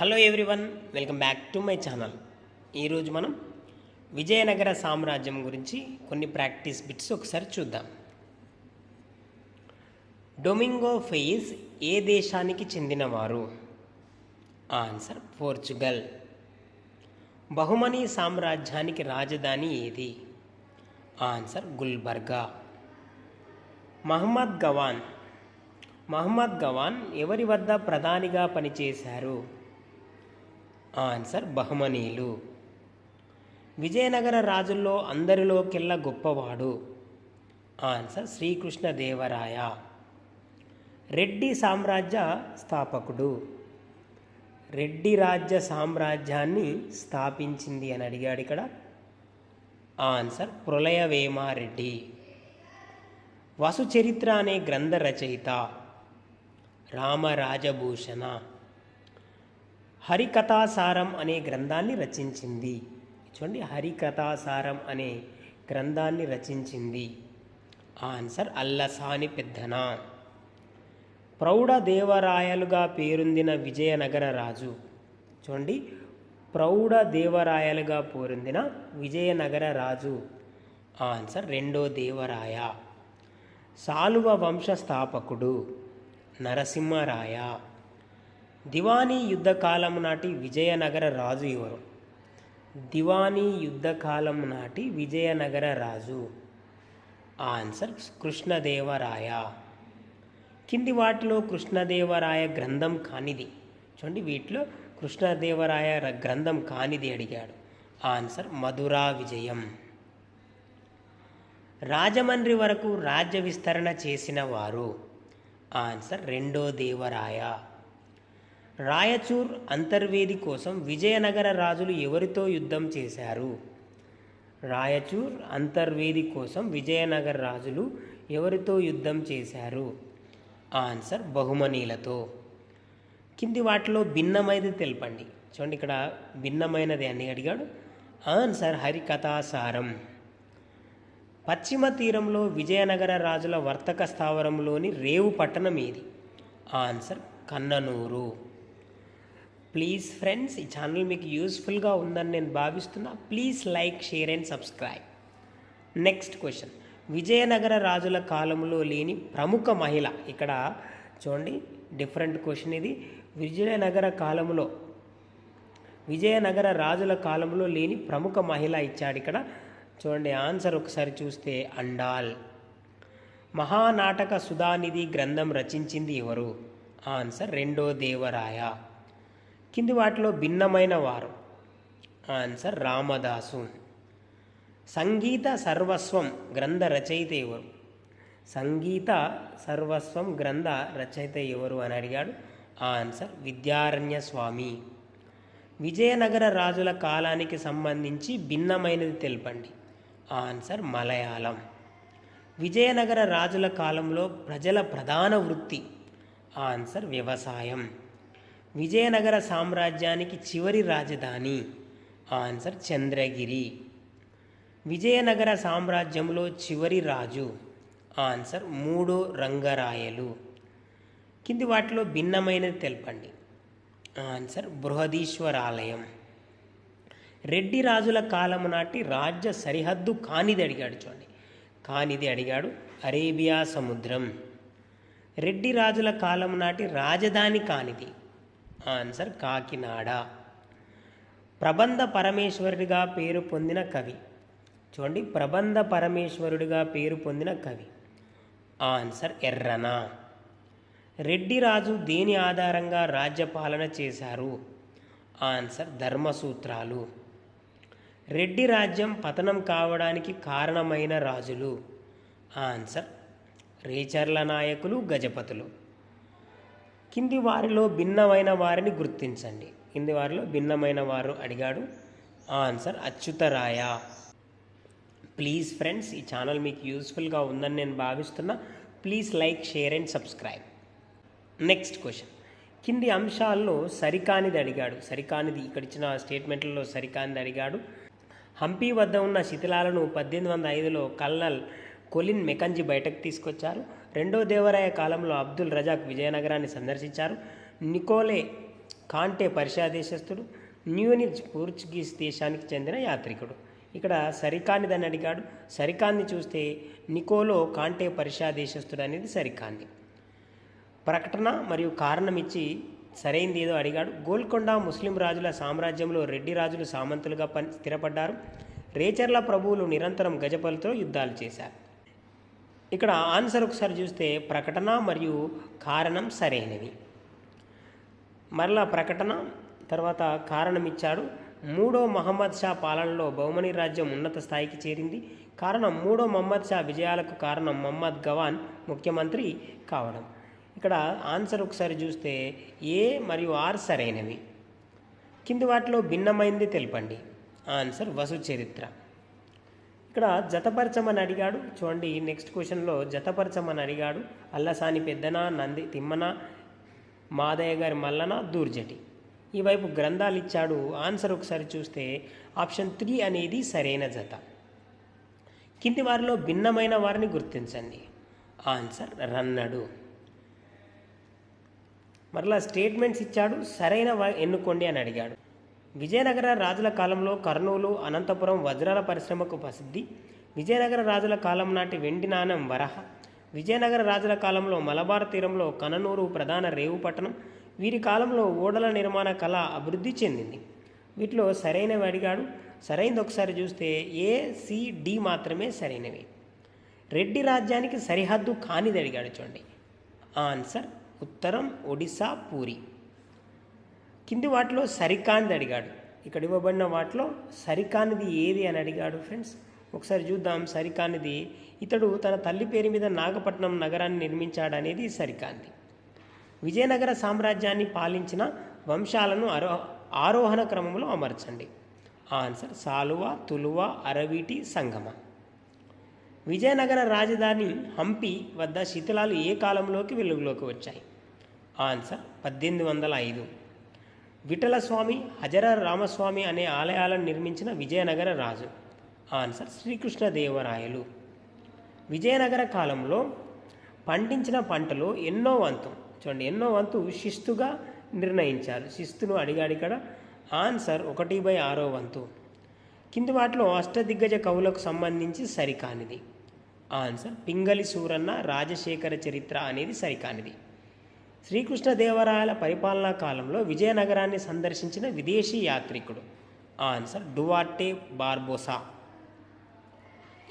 Hello everyone welcome back to my channel. ఈరోజు మనం విజయనగర సామ్రాజ్యం గురించి కొన్ని ప్రాక్టీస్ బిట్స్ ఒకసారి చూద్దాం. డొమింగో ఫెయిస్ ఏ దేశానికి చెందినవారు? Answer Portugal. బహుమనీ సామ్రాజ్యానికి రాజధాని ఏది? ఆన్సర్ గుల్బర్గా. మహమ్మద్ గవాన్. మహమ్మద్ గవాన్ ఎవరి వద్ద ప్రధానిగా పనిచేశారు? ఆన్సర్ బహుమనీలు విజయనగర రాజుల్లో అందరిలోకెల్లా గొప్పవాడు. ఆన్సర్ శ్రీకృష్ణదేవరాయ. రెడ్డి సామ్రాజ్య స్థాపకుడు. రెడ్డి రాజ్య సామ్రాజ్యాన్ని స్థాపించింది అని అడిగాడు ఇక్కడ. ఆన్సర్ ప్రళయవేమారెడ్డి వసుచరిత్ర అనే గ్రంథ రచయిత. రామరాజభూషణ. హరికథాసారం అనే గ్రంథాన్ని రచించింది. చూడండి హరికథాసారం అనే గ్రంథాన్ని రచించింది. ఆన్సర్ అల్లసాని పెద్దన. ప్రౌఢ దేవరాయలుగా పేరొందిన విజయనగర రాజు. చూడండి ప్రౌఢ దేవరాయలుగా పేరొందిన విజయనగర రాజు. ఆన్సర్ రెండో దేవరాయ. సాలువ వంశ స్థాపకుడు నరసింహరాయ. దివానీ యుద్ధకాలం నాటి విజయనగర రాజు ఎవరు? దివానీ యుద్ధకాలం నాటి విజయనగర రాజు. ఆన్సర్ కృష్ణదేవరాయ. కింది వాటిలో కృష్ణదేవరాయ గ్రంథం కానిది. చూడండి వీటిలో కృష్ణదేవరాయ గ్రంథం కానిది అడిగాడు. ఆన్సర్ మధురా విజయం. రాజమండ్రి వరకు రాజ్య విస్తరణ చేసిన వారు. ఆన్సర్ రెండో దేవరాయ. రాయచూర్ అంతర్వేది కోసం విజయనగర రాజులు ఎవరితో యుద్ధం చేశారు? రాయచూర్ అంతర్వేది కోసం విజయనగర రాజులు ఎవరితో యుద్ధం చేశారు? ఆన్సర్ బహుమనీలతో. కింది వాటిలో భిన్నమైనది తెలపండి. చూడండి ఇక్కడ భిన్నమైనది అని అడిగాడు. ఆన్సర్ హరికథాసారం. పశ్చిమ తీరంలో విజయనగర రాజుల వర్తక స్థావరంలోని రేవు పట్టణం ఏది? ఆన్సర్ కన్ననూరు. ప్లీజ్ ఫ్రెండ్స్ ఈ ఛానల్ మీకు యూస్ఫుల్గా ఉందని నేను భావిస్తున్నా. Please like share and subscribe next question Vijayanagara రాజుల కాలంలో లేని ప్రముఖ మహిళ. ఇక్కడ చూడండి డిఫరెంట్ క్వశ్చన్ ఇది. విజయనగర కాలంలో విజయనగర రాజుల కాలంలో లేని ప్రముఖ మహిళ ఇచ్చాడు ఇక్కడ. చూడండి ఆన్సర్ ఒకసారి చూస్తే అండాల్. మహానాటక సుధానిధి గ్రంథం రచించింది ఎవరు? ఆన్సర్ రెండో దేవరాయ. కింది వాటిలో భిన్నమైన వారు. ఆన్సర్ రామదాసు సంగీత సర్వస్వం గ్రంథ రచయిత ఎవరు? సంగీత సర్వస్వం గ్రంథ రచయిత ఎవరు అని అడిగాడు? ఆన్సర్ విద్యారణ్య స్వామి విజయనగర రాజుల కాలానికి సంబంధించి భిన్నమైనది తెలపండి. ఆన్సర్ మలయాళం. విజయనగర రాజుల కాలంలో ప్రజల ప్రధాన వృత్తి. ఆన్సర్ వ్యవసాయం. విజయనగర సామ్రాజ్యానికి చివరి రాజధాని. ఆన్సర్ చంద్రగిరి. విజయనగర సామ్రాజ్యంలో చివరి రాజు. ఆన్సర్ మూడో రంగరాయలు. కింది వాటిలో భిన్నమైనది తెలపండి. ఆన్సర్ బృహదీశ్వరాలయం. రెడ్డి రాజుల కాలము నాటి రాజ్య సరిహద్దు కానిది అడిగాడు చూడండి. కానిది అడిగాడు అరేబియా సముద్రం. రెడ్డి రాజుల కాలం నాటి రాజధాని కానిది. ఆన్సర్ కాకినాడ. ప్రబంధ పరమేశ్వరుడిగా పేరు పొందిన కవి. చూడండి ప్రబంధ పరమేశ్వరుడిగా పేరు పొందిన కవి. ఆన్సర్ ఎర్రన. రెడ్డి రాజు దేని ఆధారంగా రాజ్యపాలన చేశారు? ఆన్సర్ ధర్మసూత్రాలు. రెడ్డి రాజ్యం పతనం కావడానికి కారణమైన రాజులు. ఆన్సర్ రేచర్ల నాయకులు గజపతులు. కింది వారిలో భిన్నమైన వారిని గుర్తించండి. కింది వారిలో భిన్నమైన వారు అడిగాడు. ఆన్సర్ అచ్యుతరాయ. ప్లీజ్ ఫ్రెండ్స్ ఈ ఛానల్ మీకు యూస్ఫుల్గా ఉందని నేను భావిస్తున్నా. Please like share and subscribe. Next question. కింది అంశాల్లో సరికానిది అడిగాడు. సరికానిది ఇక్కడ ఇచ్చిన స్టేట్మెంట్లలో సరికానిది అడిగాడు. హంపి వద్ద ఉన్న శిథిలాలను పద్దెనిమిది వందల ఐదులో కల్నల్ కొలిన్ మెకంజీ బయటకు తీసుకొచ్చారు. రెండో దేవరాయ కాలంలో అబ్దుల్ రజాక్ విజయనగరాన్ని సందర్శించారు. నికోలే కాంటే పర్షియా దేశస్థుడు న్యూనిజ్ పోర్చుగీస్ దేశానికి చెందిన యాత్రికుడు. ఇక్కడ సరికానిదని అడిగాడు. సరికాంది చూస్తే నికోలో కాంటే పర్షియా దేశస్థుడు అనేది సరికాంది. ప్రకటన మరియు కారణం ఇచ్చి సరైంది ఏదో అడిగాడు. గోల్కొండ ముస్లిం రాజుల సామ్రాజ్యంలో రెడ్డి రాజులు సామంతులుగా పని స్థిరపడ్డారు. రేచర్ల ప్రభువులు నిరంతరం గజపలతో యుద్ధాలు చేశారు. ఇక్కడ ఆన్సర్ ఒకసారి చూస్తే ప్రకటన మరియు కారణం సరైనవి. మరలా ప్రకటన తర్వాత కారణం ఇచ్చాడు. మూడో మహమ్మద్ షా పాలనలో బహుమని రాజ్యం ఉన్నత స్థాయికి చేరింది. కారణం మూడో మహమ్మద్ షా విజయాలకు కారణం మహమ్మద్ గవాన్ ముఖ్యమంత్రి కావడం. ఇక్కడ ఆన్సర్ ఒకసారి చూస్తే ఏ మరియు ఆర్ సరైనవి. కింది వాటిలో భిన్నమైంది తెలపండి. ఆన్సర్ వసు చరిత్ర ఇక్కడ జతపరచమని అడిగాడు. చూడండి నెక్స్ట్ క్వశ్చన్లో జతపరచమని అడిగాడు. అల్లసాని పెద్దన నంది తిమ్మన మాదయ్య గారి మల్లన దూర్జటి. ఈ వైపు గ్రంథాలు ఇచ్చాడు. ఆన్సర్ ఒకసారి చూస్తే ఆప్షన్ త్రీ అనేది సరైన జత. కింది వారిలో భిన్నమైన వారిని గుర్తించండి. ఆన్సర్ రన్నడు. మరలా స్టేట్మెంట్స్ ఇచ్చాడు. సరైన ఎన్నుకోండి అని అడిగాడు. విజయనగర రాజుల కాలంలో కర్నూలు అనంతపురం వజ్రాల పరిశ్రమకు ప్రసిద్ధి. విజయనగర రాజుల కాలం నాటి వెండి నాణం వరహ. విజయనగర రాజుల కాలంలో మలబార్ తీరంలో కననూరు ప్రధాన రేవు పట్టణం. వీరి కాలంలో ఓడల నిర్మాణ కళ అభివృద్ధి చెందింది. వీటిలో సరైనవి అడిగాడు. సరైనది ఒకసారి చూస్తే ఏ సి డి మాత్రమే సరైనవి. రెడ్డి రాజ్యానికి సరిహద్దు కానిది అడిగాడు చూడండి. ఆన్సర్ ఉత్తరం ఒడిశా పూరి. కింది వాటిలో సరికానిది అడిగాడు. ఇక్కడ ఇవ్వబడిన వాటిలో సరికానిది ఏది అని అడిగాడు ఫ్రెండ్స్. ఒకసారి చూద్దాం సరికానిది. ఇతడు తన తల్లి పేరు మీద నాగపట్నం నగరాన్ని నిర్మించాడనేది సరికాంది విజయనగర సామ్రాజ్యాన్ని పాలించిన వంశాలను అరో ఆరోహణ క్రమంలో అమర్చండి. ఆన్సర్ సాలువ తులువ అరవీటి సంగమ. విజయనగర రాజధాని హంపి వద్ద శిథిలాలు ఏ కాలంలోకి వెలుగులోకి వచ్చాయి? ఆన్సర్ పద్దెనిమిది వందల ఐదు. విఠలస్వామి హజర రామస్వామి అనే ఆలయాలను నిర్మించిన విజయనగర రాజు. ఆన్సర్ శ్రీకృష్ణదేవరాయలు. విజయనగర కాలంలో పండించిన పంటలు ఎన్నో వంతు చూడండి ఎన్నో వంతు శిస్తుగా నిర్ణయించారు. శిస్తును అడిగాడిక్కడ ఆన్సర్ ఒకటి బై ఆరో వంతు. కింది వాటిలో అష్టదిగ్గజ కవులకు సంబంధించి సరికానిది. ఆన్సర్ పింగళి సూరన్న రాజశేఖర చరిత్ర అనేది సరికానిది. శ్రీకృష్ణదేవరాయల పరిపాలనా కాలంలో విజయనగరాన్ని సందర్శించిన విదేశీ యాత్రికుడు. Answer Duarte Barbosa.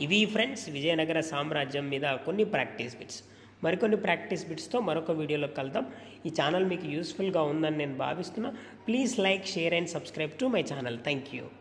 ఇవి ఫ్రెండ్స్ విజయనగర సామ్రాజ్యం మీద కొన్ని ప్రాక్టీస్ బిట్స్. మరికొన్ని ప్రాక్టీస్ బిట్స్తో మరొక వీడియోలో కలుద్దాం. ఈ ఛానల్ మీకు యూస్ఫుల్గా ఉందని నేను భావిస్తున్నా. Please like share and subscribe to my channel. Thank you